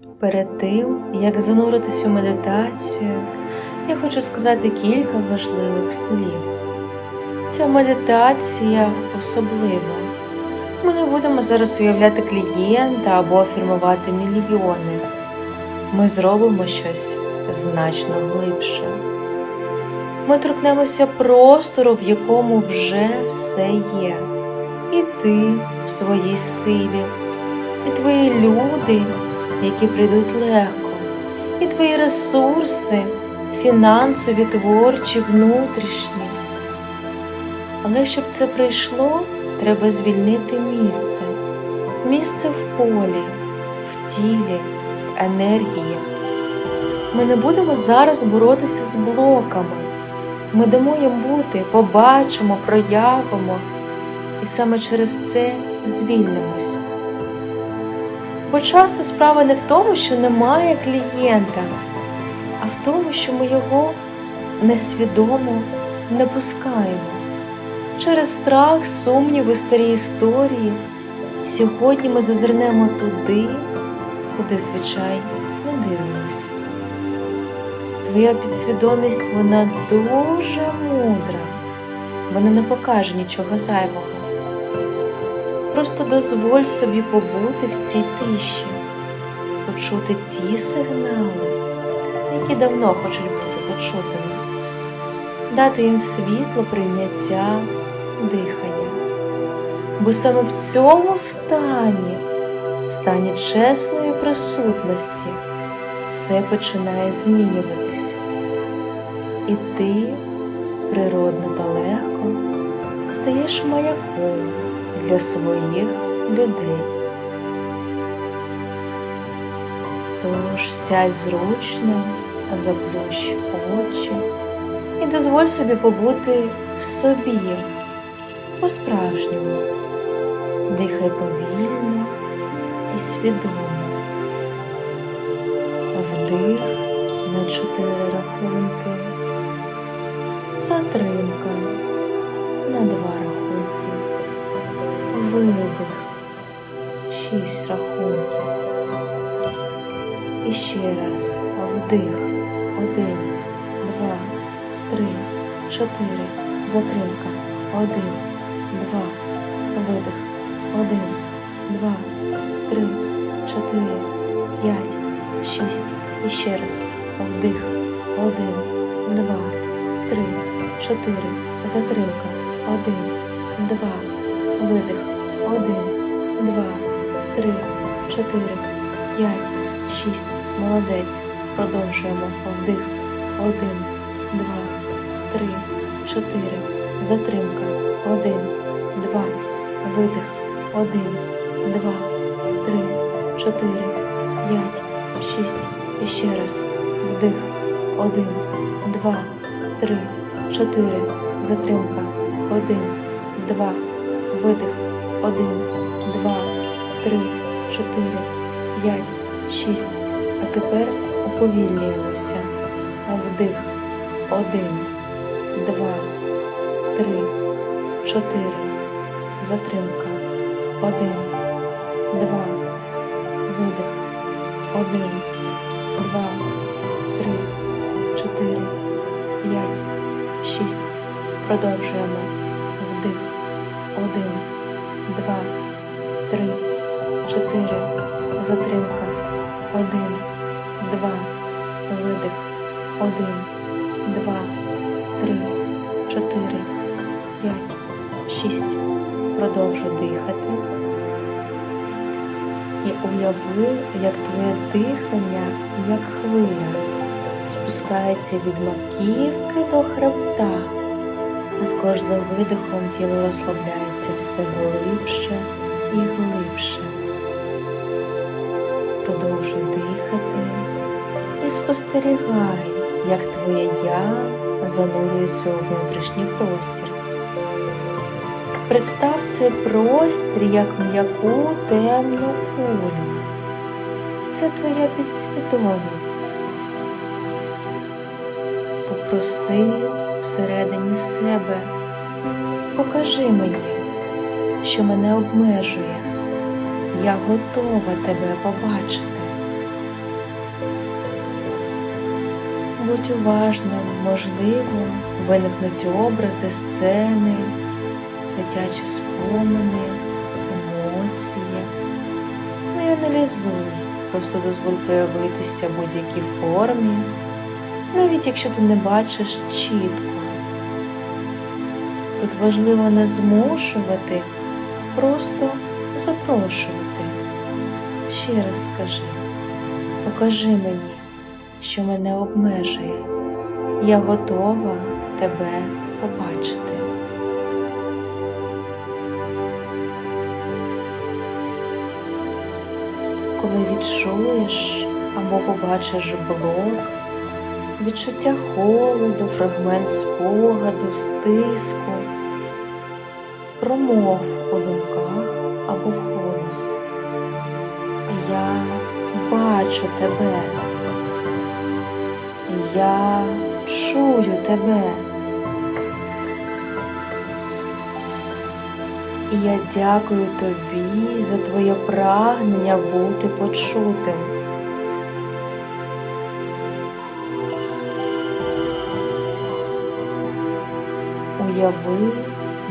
Перед тим, як зануритись у медитацію, я хочу сказати кілька важливих слів. Ця медитація особлива. Ми не будемо зараз уявляти клієнта або фірмувати мільйони. Ми зробимо щось значно глибше. Ми торкнемося простору, в якому вже все є. І ти в своїй силі, і твої люди, які прийдуть легко, і твої ресурси, фінансові, творчі, внутрішні. Але щоб це прийшло, треба звільнити місце. Місце в полі, в тілі, в енергії. Ми не будемо зараз боротися з блоками. Ми дамо їм бути, побачимо, проявимо, і саме через це звільнимось. Бо часто справа не в тому, що немає клієнта, а в тому, що ми його несвідомо не пускаємо. Через страх, сумніви, старі історії. Сьогодні ми зазирнемо туди, куди, звичайно, не дивимось. Твоя підсвідомість вона дуже мудра. Вона не покаже нічого зайвого. Просто дозволь собі побути в цій тиші, почути ті сигнали, які давно хочуть бути почутими, дати їм світло прийняття, дихання. Бо саме в цьому стані, стані чесної присутності, все починає змінюватися. І ти природно та легко стаєш маяком для своїх людей. Тож сядь зручно, заплющ очі і дозволь собі побути в собі по-справжньому. Дихай повільно і свідомо. Вдих на чотири рахунки, затримка на видих шість рахунків. І ще раз вдих. Один, два, три, чотири, затримка, один, два, видих, один, два, три, чотири, п'ять, шість. І ще раз вдих, один, два, три, чотири, затримка, один, два, видих, один, два, три, чотири, п'ять, шість. Молодець. Продовжуємо. Вдих, один, два, три, чотири, затримка, один, два, видих, один, два, три, чотири, п'ять, шість. І ще раз. Вдих, один, два, три, чотири, затримка, один, два, видих, один, два, три, чотири, п'ять, шість. А тепер уповільнюємося. Вдих, один, два, три, чотири, затримка, один, два, видих, один, два, три, чотири, п'ять, шість. Продовжуємо. Вдих. Один, два, три, чотири. Затримка. Один, два, видих. Один, два, три, чотири, п'ять, шість. Продовжуй дихати. І уяви, як твоє дихання, як хвиля, спускається від маківки до хребта, а з кожним видихом тіло розслабляється все глибше і глибше. Продовжуй дихати і спостерігай, як твоє я занурюється у внутрішній простір. Представ цей простір як м'яку темну кулю. Це твоя підсвідомість. Попроси всередині себе, покажи мені, що мене обмежує. Я готова тебе побачити. Будь уважним, можливо, виникнуть образи, сцени, дитячі спомини, емоції. Не аналізуй, просто дозволь проявитися в будь-якій формі, навіть якщо ти не бачиш чітко. Тут важливо не змушувати, просто запрошувати. Ще раз скажи, покажи мені, що мене обмежує. Я готова тебе побачити. Коли відчуєш або побачиш блок, відчуття холоду, фрагмент спогаду, стиску, промов у думках або в голос. Я бачу тебе. Я чую тебе. І я дякую тобі за твоє прагнення бути почутим. Уяви,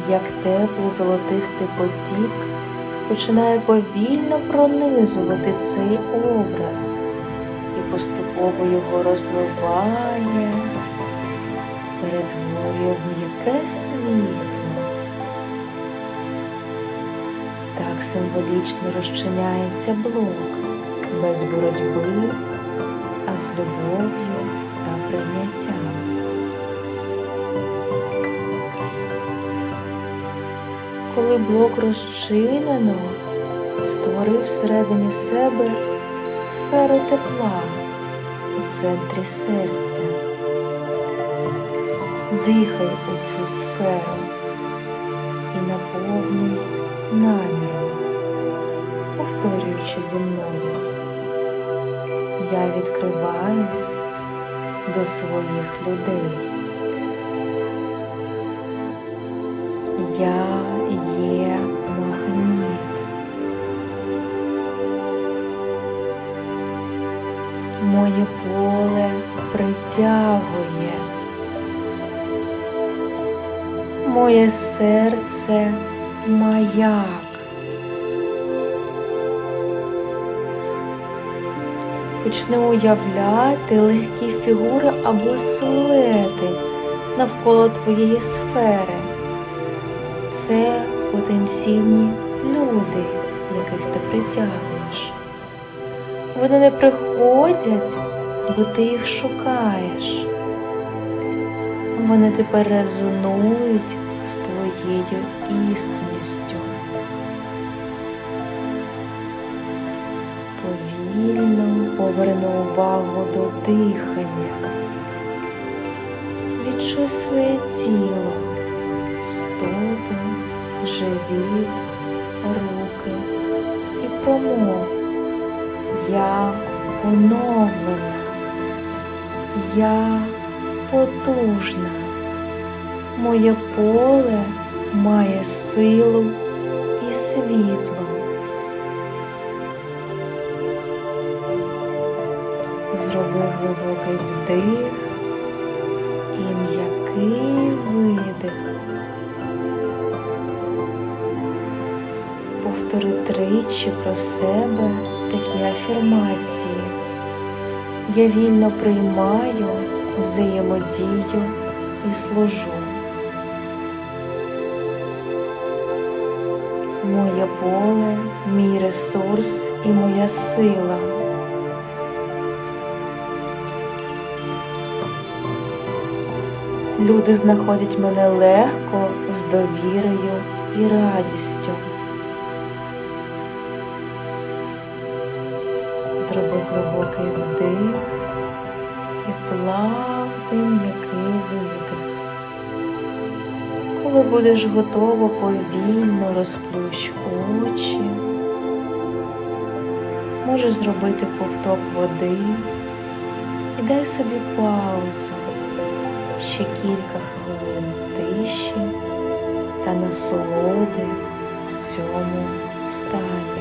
як теплий золотистий потік починає повільно пронизувати цей образ і поступово його розливає, перетворює в м'яке світло. Так символічно розчиняється блок без боротьби, а з любов'ю та прийняттям. Коли блок розчинено, створив всередині себе сферу тепла у центрі серця. Дихай у цю сферу і наповнюй наміром, повторюючи зі мною. Я відкриваюсь до своїх людей. Я Моє поле притягує. Моє серце маяк. Почни уявляти легкі фігури або силуети навколо твоєї сфери. Це потенційні люди, яких ти притягуєш. Вони не приходять, бо ти їх шукаєш. Вони тепер резонують з твоєю істинністю. Повільно поверни увагу до дихання. Відчуй своє тіло, стопи, живіт, руки і промов. Я оновлена, я потужна. Моє поле має силу і світло. Зроби глибокий вдих і м'який видих. Повтори тричі про себе такі афірмації. Я вільно приймаю взаємодію і служу. Моє поле, мій ресурс і моя сила. Люди знаходять мене легко, з довірою і радістю. Зроби глибокий вдих і плавний м'який видих. Коли будеш готова, повільно розплющ очі. Можеш зробити ковток води і дай собі паузу, ще кілька хвилин тиші та насолоди в цьому стані.